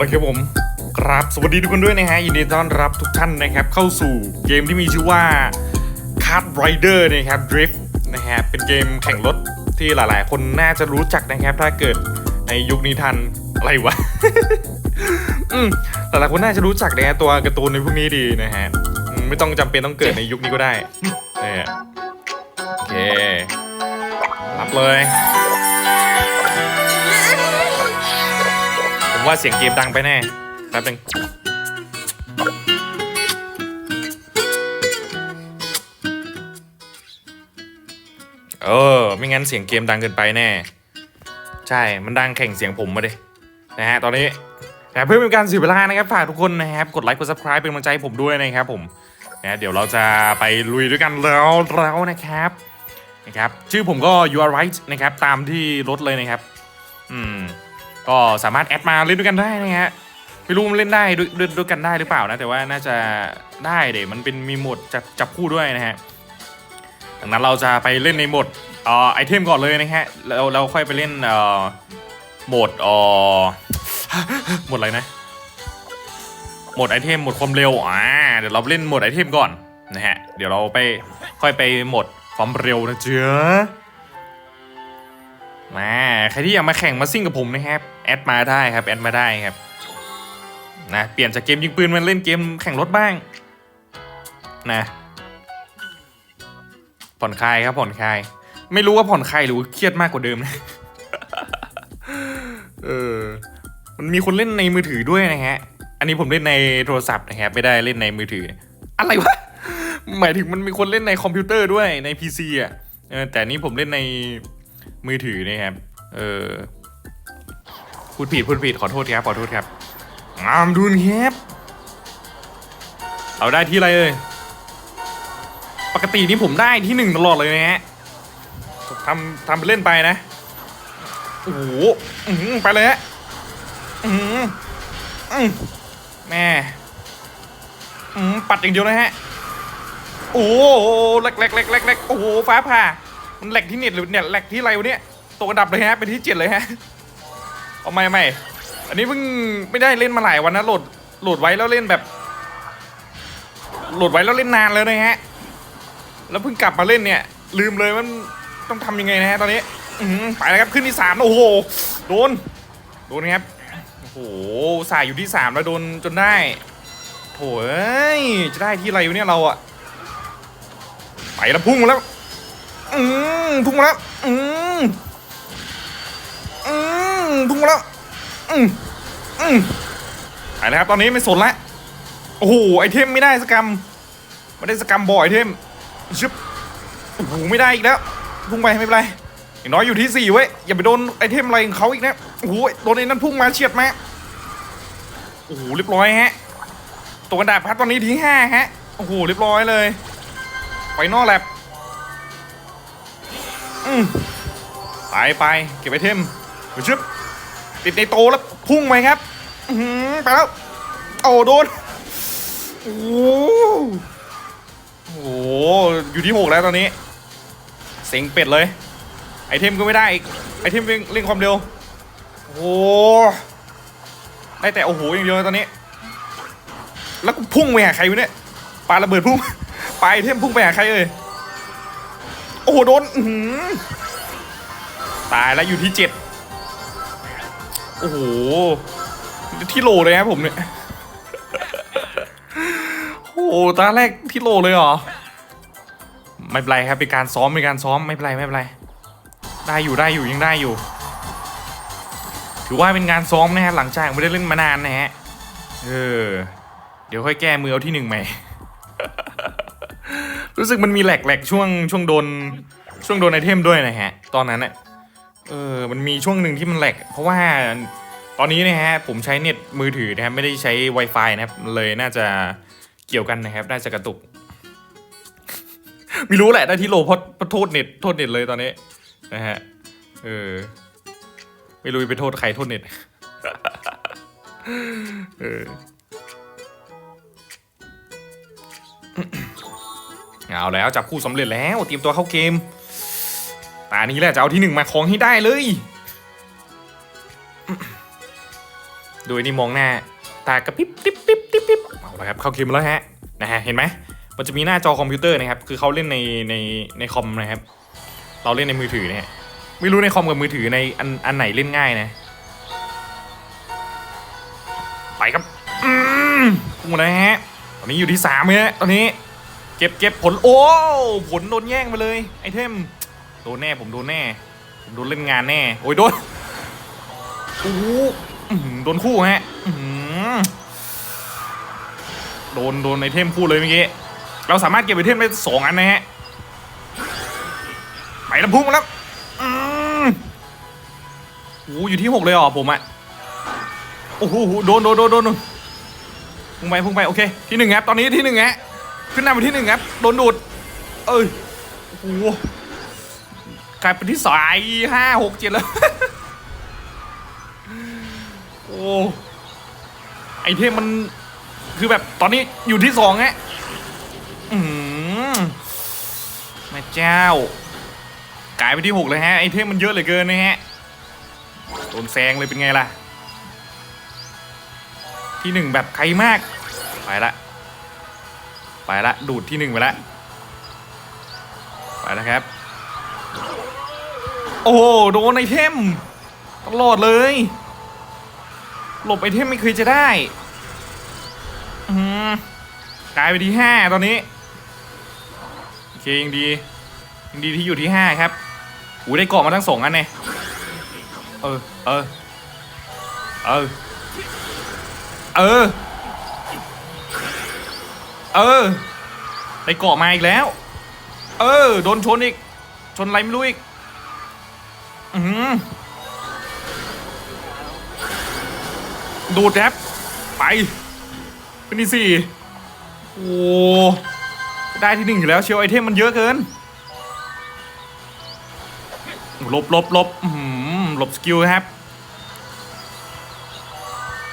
ละครับผมครับสวัสดีทุกคนด้วยนะฮะยินดีต้อนรับทุกท่านนะครับเข้าสู่เกมที่มีชื่อว่า Kart Rider นะครับ Drift นะฮะเป็นเกมแข่งรถที่หลายๆ คนน่าจะรู้จักนะครับถ้าเกิดในยุคนี้ทันอะไรวะอืมหลายๆคนน่าจะรู้จักนะฮะตัวการ์ตูนในพวกนี้ดีนะฮะไม่ต้องจำเป็นต้องเกิดในยุคนี้ก็ได้นะฮะโอเครับเลย ผมว่าเสียงเกมดังไปแน่แป๊บนึงเออ ไม่งั้นเสียงเกมดังเกินไปแน่ ใช่มันดังแข่งเสียงผมมาดินะฮะตอนนี้นะเพื่อเป็นการเสียเวลานะครับฝากทุกคนนะครับกดไลค์กด subscribe เป็นกำลังใจผมด้วยนะครับผมนะเดี๋ยวเราจะไปลุยด้วยกันแล้วแล้วนะครับนะครับ ชื่อผมก็ you are right นะครับ ตามที่รถเลยนะครับ อืม ก็สามารถแอดมาเล่นด้วยกันได้นะฮะไม่รู้มันเล่นได้ด้วยด้วยกันได้หรือเปล่านะแต่ว่าน่าจะได้เดี๋ยวมันเป็นมีโหมดจับจับคู่ด้วยนะฮะดังนั้นเราจะไปเล่นในโหมดเอ่อไอเทมก่อนเลยนะฮะแล้วเราค่อยไปเล่นเอ่อโหมดเอ่อโหมดอะไรนะโหมดไอเทมโหมดความเร็วอ่าเดี๋ยวเราเล่นโหมดไอเทมก่อนนะฮะเดี๋ยวเราไปค่อยไปโหมดความเร็วนะเจ้า มาใครที่อยากมาแข่งมาซิ่งกับผมนะครับแอดมาได้ครับแอดมาได้ครับนะเปลี่ยนจากเกมยิงปืนมาเล่นเกมแข่งรถบ้างนะผ่อนคลายครับผ่อนคลายไม่รู้ว่าผ่อนคลายหรือเครียดมากกว่าเดิมนะเออมันมีคนเล่นในมือถือด้วยนะฮะ อันนี้ผมเล่นในโทรศัพท์นะครับไม่ได้เล่นในมือถือ อะไรวะหมายถึงมันมีคนเล่นในคอมพิวเตอร์ด้วยใน PC อะแต่นี่ผมเล่นใน มือถือนะครับ เออ พูดผิดพูดผิดขอโทษครับขอโทษครับงามดูนครับเอาได้ที่อะไรเอ่ยปกตินี่ผมได้ที่หนึ่งตลอดเลยนะฮะทำทำไปเล่นไปนะ โอ้โหไปเลยฮะแม่ปัดอย่างเดียวนะฮะ โอ้โหแหลกแหลกแหลกแหลกแหลกโอ้โหฟ้าผ่า มันแหลกที่เน็ตหรือเนี่ยแหลกที่ไรวะเนี่ยตกอันดับเลยฮะเป็นที่เจ็ดเลยฮะเอาไม่ไม่อันนี้เพิ่งไม่ได้เล่นมาหลายวันนะโหลดโหลดไว้แล้วเล่นแบบ โหลดไว้แล้วเล่นนานเลยนะฮะ แล้วเพิ่งกลับมาเล่นเนี่ย ลืมเลยมันต้องทำยังไงนะฮะตอนนี้อืไปแล้วครับขึ้นที่สามโอ้โหโดนโดนครับโอ้โหสายอยู่ที่สามแล้วโดนจนได้โถ่เอ้ยจะได้ที่ไรวะเนี่ยเราอะไปแล้วพุ่งแล้ว อืมพุ่งมาแล้วอืมอืมพุ่งมาแล้วอืมอืมไปแล้วครับตอนนี้ไม่สนละโอ้โหไอเทมไม่ได้สกรรมไม่ได้สกรรมบ่อยเทมชึบโอ้โหไม่ได้อีกแล้วพุ่งไปไม่เป็นไรอย่างน้อยอยู่ที่สี่เว้ยอย่าไปโดนไอเทมอะไรของเขาอีกนะโอ้โหโดนไอ้นั่นพุ่งมาเฉียดมาโอ้โหเรียบร้อยฮะตัวกระดาษพัดตอนนี้ที่ห้าฮะโอ้โหเรียบร้อยเลยไปนอกแลบ อืมไปไปเก็บไอเทมไปชึบติดในโตแล้วพุ่งไปครับอือหือไปแล้วโอ้โดนโอ้โหอยู่ที่หกแล้วตอนนี้เซ็งเป็ดเลย ไอเทมก็ไม่ได้อีกไอเทมเร่งเร่งความเร็วโอ้ได้แต่โอ้โหอย่างเดียวตอนนี้ แล้วกูพุ่งไปหาใครวะเนี่ยปาระเบิดพุ่งปไอเทมพุ่งไปหาใครเอ่ย โอ้โหโดนตายแล้วอยู่ที่เจ็ดโอ้โหที่โลเลยครับผมเนี่ยโอ้โหตาแรกที่โลเลยเหรอไม่เป็นไรครับเป็นการซ้อมเป็นการซ้อมไม่เป็นไรไม่เป็นไรได้อยู่ได้อยู่ยังได้อยู่ ถือว่าเป็นงานซ้อมนะฮะหลังจากไม่ได้เล่นมานานนะฮะเออเดี๋ยวค่อยแก้มือเอาที่หนึ่งใหม่ รู้สึกมันมีแหลกแหลกช่วงช่วงโดนช่วงโดนไอเทมด้วยนะฮะ ตอนนั้นเน่ะเออมันมีช่วงหนึ่งที่มันแหลก เพราะว่าตอนนี้นะฮะผมใช้เน็ตมือถือนะครับไม่ได้ใช้ Wi-Fi นะครับเลยน่าจะเกี่ยวกันนะครับน่าจะกระตุกไม่รู้แหละได้ที่โลพราะเพราะโทษเน็ตโทษเน็ตเลยตอนนี้นะฮะเออไม่รู้ไปโทษใครโทษเน็ตเออ เอาแล้วจับคู่สำเร็จแล้วเตรียมตัวเข้าเกม ตานี้แหละจะเอาที่หนึ่งมาครองให้ได้เลย โดูไอ้นี่มองหน้า ตากระพริบปิ๊บปิ๊บปิ๊บปิ๊บเอาละครับเข้าเกมแล้วฮะนะฮะเห็นไหมมันจะมีหน้าจอคอมพิวเตอร์นะครับ คือเขาเล่นในในในคอมนะครับ เราเล่นในมือถือเนี่ยไม่รู้ในคอมกับมือถือในอันอันไหนเล่นง่ายนะ ไปครับอืมพุ่งมาแล้วฮะ ตอนนี้อยู่ที่สามฮะตอนนี้ เก็บเก็บผลโอ้ผลโดนแย่งไปเลยไอเทมโดนแน่ผมโดนแน่ผมโดนเล่นงานแน่โอ้ยโดนโอ้โหอื้อหือโดนคู่ฮะโดนโดนไอเทมคู่เลยเมื่อกี้เราสามารถเก็บไอเทมได้สองอันนะฮะไปแล้วพุ่งแล้วอืมโอ้อยู่ที่หกเลยเหรอผมอะโอ้โหโดนโดนโดนโดนพุ่งไปพุ่งไปโอเคที่หนึ่งครับตอนนี้ที่หนึ่งฮะ ขึ้นนำไปที่หนึ่งครับ โดนดูด เอ้ยโอ้โหกลายเป็นที่สายห้าหกเจ็ดแล้ว โอ้ไอเทมมันคือแบบตอนนี้อยู่ที่สองฮะอืมแม่เจ้ากลายไปที่หกเลยฮะไอเทมมันเยอะเหลือเกินนะฮะโดนแซงเลยเป็นไงล่ะ ที่หนึ่งแบบใครมาก ไปละ ไปละดูดที่หนึ่งไปละไปแล้วครับ โอ้โหโดนไอเทมตลอดเลย หลบไอเทมไม่เคยจะได้กลายไปที่ห้าตอนนี้โอเคยังดียังดีที่อยู่ที่ห้าครับอูได้เกาะมาทั้งสองอันเนี่ยเออเออเออเออ เออได้เกาะมาอีกแล้ว เออ โดนชนอีก ชนอะไรไม่รู้อีก อือหือดูดแท็บไปเป็นที่สี่โอ้ได้ที่หนึ่งอยู่แล้วเชียวไอเทมมันเยอะเกินหลบหลบหลบอื้อหือหลบสกิลครับ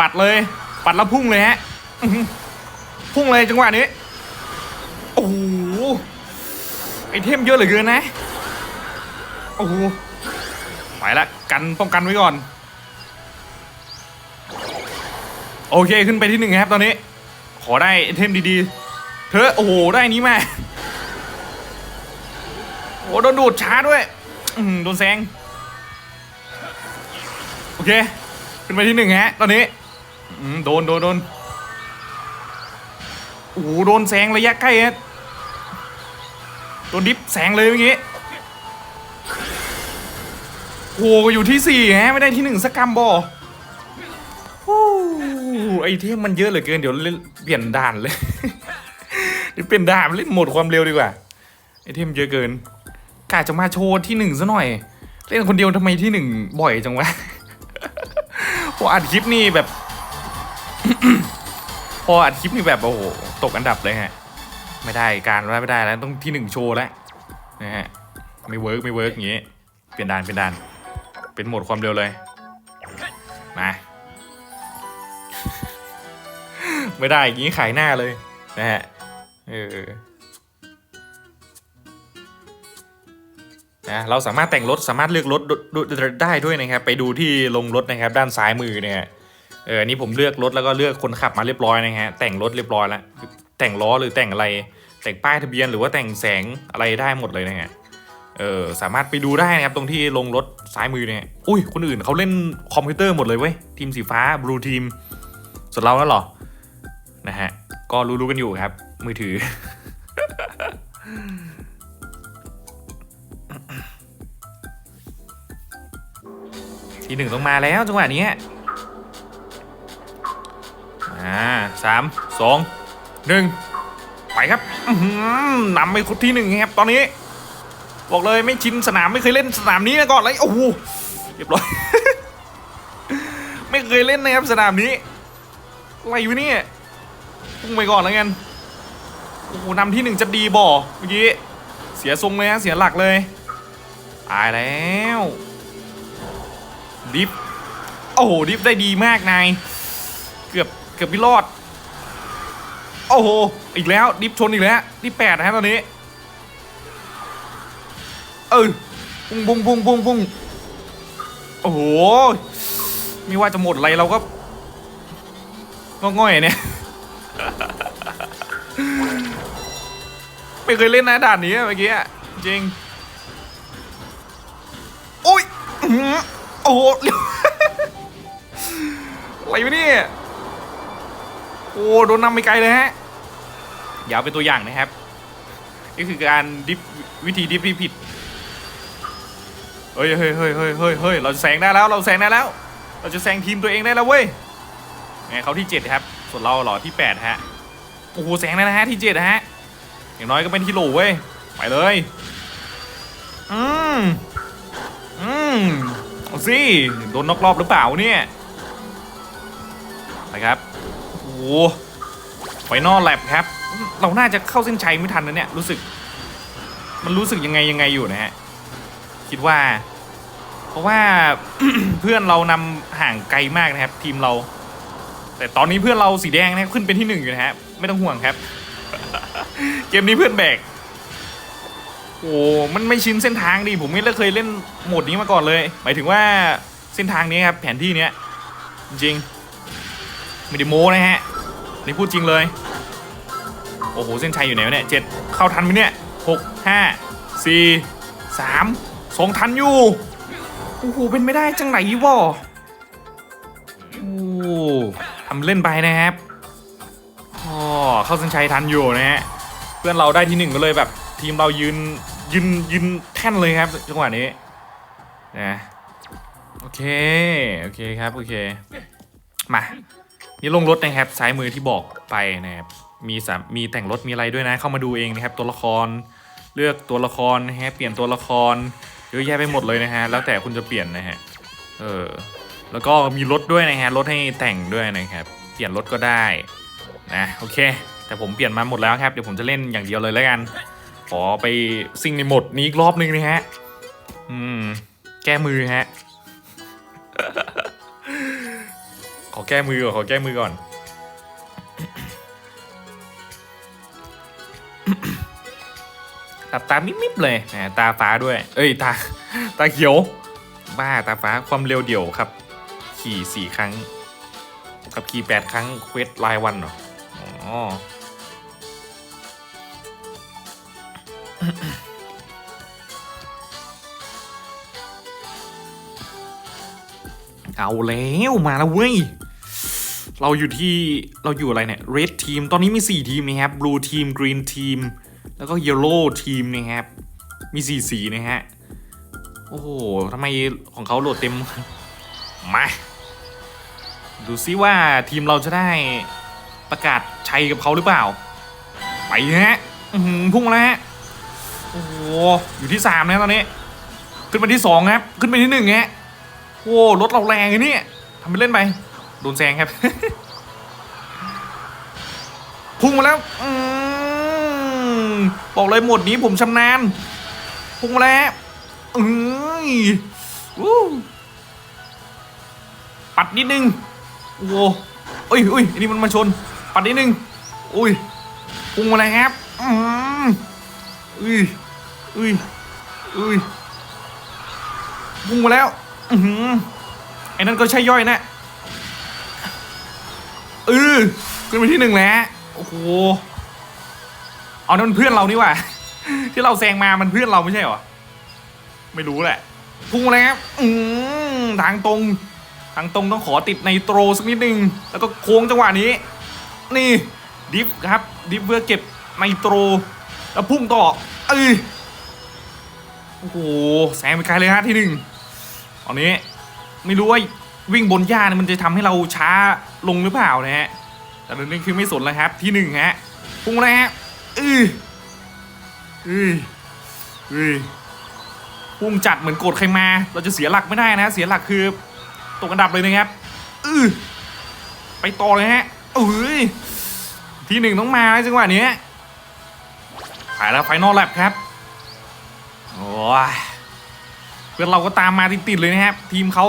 ปัดเลย ปัดแล้วพุ่งเลยฮะอื้อหือ พุ่งเลยจังหวะนี้ โอ้โหไอเทมเยอะเหลือเกินนะ โอ้โหไปละกันป้องกันไว้ก่อน โอเคขึ้นไปที่หนึ่งครับตอนนี้ ขอได้ไอเทมดีๆ เธอโอ้โหได้นี้มาโอ้โดนดูดช้าด้วยอืโดนแซง โอเค ขึ้นไปที่หนึ่งฮะ ตอนนี้อืมโดนโดนโดน โอ้โหโดนแซงระยะใกล้ฮะโดนดิฟแซงเลยเมื่อกี้โอ้อยู่ที่สี่ฮะไม่ได้ที่หนึ่งสักกรัมบอโอ้ไอเทมมันเยอะเหลือเกินเดี๋ยวเล่นเปลี่ยนด่านเลยเดี๋ยวเปลี่ยนด่านเล่นโหมดความเร็วดีกว่าไอเทมเยอะเกินกาจะมาโชว์ที่หนึ่งซะหน่อย เล่นคนเดียวทำไมที่หนึ่งบ่อยจังวะพออัดคลิปนี่แบบ พออัดคลิปนี่แบบโอ้โห ตกอันดับเลยฮะ ไม่ได้การว่าไม่ได้แล้วต้องที่หนึ่งโชว์แล้วนะฮะไม่เวิร์กไม่เวิร์กอย่างงี้ เปลี่ยนด่านเป็นด่าน เป็นโหมดความเร็วเลยมาไม่ได้อย่างงี้ขายหน้าเลยนะฮะเออนะเราสามารถแต่งรถสามารถเลือกรถได้ด้วยนะครับ ไปดูที่ลงรถนะครับ ด้านซ้ายมือเนี่ย เอออันนี่ผมเลือกรถแล้วก็เลือกคนขับมาเรียบร้อยนะฮะแต่งรถเรียบร้อยแล้วแต่งล้อหรือแต่งอะไร แต่งป้ายทะเบียนหรือว่าแต่งแสงอะไรได้หมดเลยนะฮะเออสามารถไปดูได้นะครับตรงที่ลงรถซ้ายมือเนี่ยอุ้ยคนอื่นเขาเล่นคอมพิวเตอร์หมดเลยเว้ยทีมสีฟ้าบลูทีมส่วนเราแล้วหรอนะฮะก็รู้ๆกันอยู่ครับ มือถือ ทีหนึ่งต้องมาแล้วจังหวะนี้ อ่าสามสองหนึ่งไปครับอื้อหือนำไปคนที่หนึ่งครับตอนนี้ บอกเลยไม่ชินสนามไม่เคยเล่นสนามนี้มาก่อนเลยโอ้โหเรียบร้อย ไม่เคยเล่นนะครับสนามนี้อะไรวะเนี่ยพุ่งไปก่อนแล้วกันโอ้โหนำที่หนึ่งจะดีบ่เมื่อกี้เสียทรงเลยฮะเสียหลักเลยตายแล้วดิฟโอ้โหดิฟได้ดีมากนาย กือบเกือบไม่รอด โอ้โห อีกแล้ว ดิฟชนอีกแล้ว นี่แปดนะฮะตอนนี้ เออปุ้งปุ้งปุ้งปุ้งปุ้งโอ้โห ไม่ว่าจะหมดอะไรเราก็ง่อยๆเนี่ย ไม่เคยเล่นนะด่านนี้เมื่อกี้จริง โอ้ยโอ้โหอะไรวะเนี่ย โอ้โดนนำไปไกลเลยฮะอย่าเอาเป็นตัวอย่างนะครับนี่คือการดิฟวิธีดิฟที่ผิดเฮ้ยเฮ้ยเฮ้ยเฮ้ยเฮ้ยเฮ้ยเราแซงได้แล้วเราแซงได้แล้ว เราจะแซงทีมตัวเองได้แล้วเว้ยไงเขาที่เจ็ดครับ ส่วนเราหรอที่แปดฮะโอ้โหแซงได้นะฮะที่เจ็ดฮะอย่างน้อยก็เป็นที่โหลเว้ยไปเลยอืมอืมเอาสิโดนนอกรอบหรือเปล่าเนี่ยนะครับ ไฟนอลแลบครับ เราน่าจะเข้าเส้นชัยไม่ทันนะเนี่ย รู้สึก มันรู้สึกยังไงยังไงอยู่นะฮะ คิดว่า เพราะว่าเพื่อนเรานำห่างไกลมากนะครับ ทีมเรา แต่ตอนนี้เพื่อนเราสีแดงนะครับขึ้นเป็นที่หนึ่งอยู่นะฮะ ไม่ต้องห่วงครับ เกมนี้เพื่อนแบก โอ้มันไม่ชินเส้นทางดิผมไม่เคยเล่นโหมดนี้มาก่อนเลย หมายถึงว่าเส้นทางนี้ครับ แผนที่เนี้ยจริงไม่ได้โม้นะฮะ นี่พูดจริงเลย โอ้โห เส้นชัยอยู่ไหนวะเนี่ยเจ็ดเข้าทันไหมเนี่ยหกห้าสี่สามสองทันอยู่ โอ้โห เป็นไม่ได้จังไหนวะโอ้ทำเล่นไปนะครับอ๋อเข้าเส้นชัยทันอยู่นะฮะ เพื่อนเราได้ที่หนึ่งก็เลยแบบ ทีมเรายืนยืนยืนแท่นเลยครับจังหวะนี้นะโอเค โอเคครับ โอเค มา นี่ลงรถนะครับซ้ายมือที่บอกไปนะครับมีสามมีแต่งรถมีอะไรด้วยนะ เข้ามาดูเองนะครับ ตัวละครเลือกตัวละครนะฮะเปลี่ยนตัวละครเยอะแยะไปหมดเลยนะฮะแล้วแต่คุณจะเปลี่ยนนะฮะเออแล้วก็มีรถด้วยนะฮะรถให้แต่งด้วยนะครับ เปลี่ยนรถก็ได้นะโอเค แต่ผมเปลี่ยนมาหมดแล้วครับเดี๋ยวผมจะเล่นอย่างเดียวเลยแล้วกัน ขอไปซิ่งในหมดนี้อีกรอบนึงนะฮะอืมแก้มือฮะ ขอแก้มือก่อนขอแก้มือก่อนตับตามิบๆเลยนะตาฟ้าด้วย เอ้ยตา ตาเขียว บ้าตาฟ้าความเร็วเดี่ยวครับ ขี่สี่ครั้ง กับขี่แปดครั้งเควสรายวันเหรออ๋อเอาแล้ว มาแล้วเว้ย เราอยู่ที่เราอยู่อะไรเนี่ย red team ตอนนี้มี 4 ทีมนะครับ blue team green team แล้วก็ yellow team นะครับ มี 4 สีนะฮะ โอ้โหทำไมของเขาโหลดเต็ม มา ดูซิว่าทีมเราจะได้ประกาศชัยกับเขาหรือเปล่า ไปฮะพุ่งแล้วฮะ โอ้โห อยู่ที่สามนะตอนนี้ ขึ้นไปที่สองครับ ขึ้นไปที่หนึ่งฮะโอ้รถเราแรงไงเนี่ยทำไปเล่นไป โดนแซงครับ พุ่งมาแล้วอบอกเลยหมดนี้ผมชำนาญ พุ่งมาแล้วอ้ยวู้ปัดนิดนึง โอ้โหเอ้ยอุ้ยอันนี้มันมาชน ปัดนิดนึง อุ้ย พุ่งมาแล้วครับอืมอุ้ยอุ้ยอุ้ยพุ่งมาแล้ว อือหือไอ้นั่นก็ใช่ย่อยนะ เออขึ้นไปที่หนึ่งแล้วโอ้โหเอานั่นมันเพื่อนเรานี่ว่าที่เราแซงมามันเพื่อนเราไม่ใช่เหรอไม่รู้แหละพุ่งมาแล้วครับอืมทางตรง ทางตรงต้องขอติดในโตรสักนิดนึง แล้วก็โค้งจังหวะนี้ นี่ดิฟครับดิฟเพื่อเก็บไนโตร แล้วพุ่งต่อเอ้ยโอ้โหแซงไปไกลเลยฮะที่หนึ่งตอนนี้ไม่รู้ว่า วิ่งบนหญ้าเนี่ยมันจะทำให้เราช้าลงหรือเปล่านะฮะแต่เรื่องคือไม่สนแล้วครับที่หนึ่งฮะพุ่งแล้วฮะอืออืออือพุ่งจัดเหมือนโกรธใครมา เราจะเสียหลักไม่ได้นะ เสียหลักคือตกอันดับเลยนะครับอือไปต่อเลยฮะเอ้ยที่หนึ่งต้องมาจังหวะนี้ถ่ายแล้วไฟนอลแลบครับโอ้ยเพื่อนเราก็ตามมาติดๆเลยนะครับทีมเขา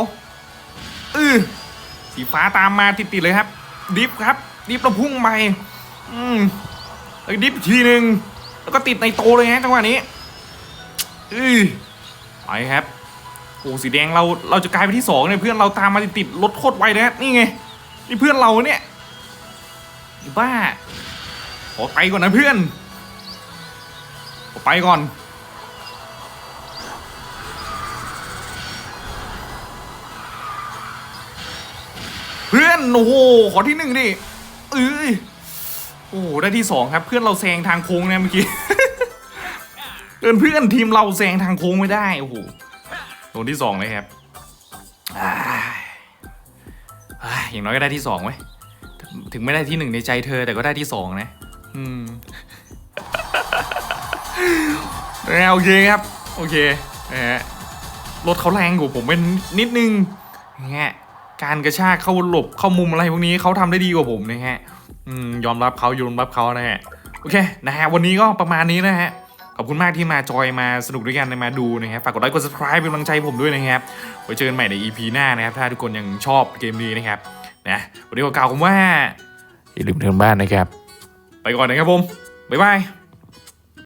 ออสีฟ้าตามมาติดๆเลยครับ ดิฟครับ ดิฟเราพุ่งไปอืมแล้วดิฟอีกทีหนึ่งแล้วก็ติดในโตเลยฮะจังหวะนี้เออไปครับโอ้สีแดงเราเราจะกลายเป็นที่สองเนี่ยเพื่อนเราตามมาติดๆรถโคตรไวเลยฮะนี่ไงนี่เพื่อนเราเนี่ยบ้าขอไปก่อนนะเพื่อนขอไปก่อน อนโอ้โหขอที่หนึ่งดิเอ้ยโอ้โหได้ที่สองครับ เพื่อนเราแซงทางโค้งนะเมื่อกี้เพื่อนเพื่อนทีมเราแซงทางโค้งไม่ได้โอ้โหโดนที่สองเลยครับอ้าอย่างน้อยก็ได้ที่สองไว้ถึงไม่ได้ที่หนึ่งในใจเธอแต่ก็ได้ที่สองนะ อืมนะโอเคครับ โอเคนะฮะรถเขาแรงกว่าผมเป็นนิดนึงนะฮะ การกระชากเข้าหลบเข้ามุมอะไรพวกนี้เขาทำได้ดีกว่าผมนะฮะยอมรับเขายอมรับเขานะฮะโอเคนะฮะวันนี้ก็ประมาณนี้นะฮะขอบคุณมากที่มาจอยมาสนุกด้วยกันมาดูนะครับฝากกดไลค์กด subscribe เป็นกำลังใจผมด้วยนะครับไว้เจอกันใหม่ใน EP หน้านะครับ ถ้าทุกคนยังชอบเกมนี้นะครับนะวันนี้ก็กล่าวคำว่าอย่าลืมเทิมบ้านนะครับ ไปก่อนนะครับผมบ๊ายบาย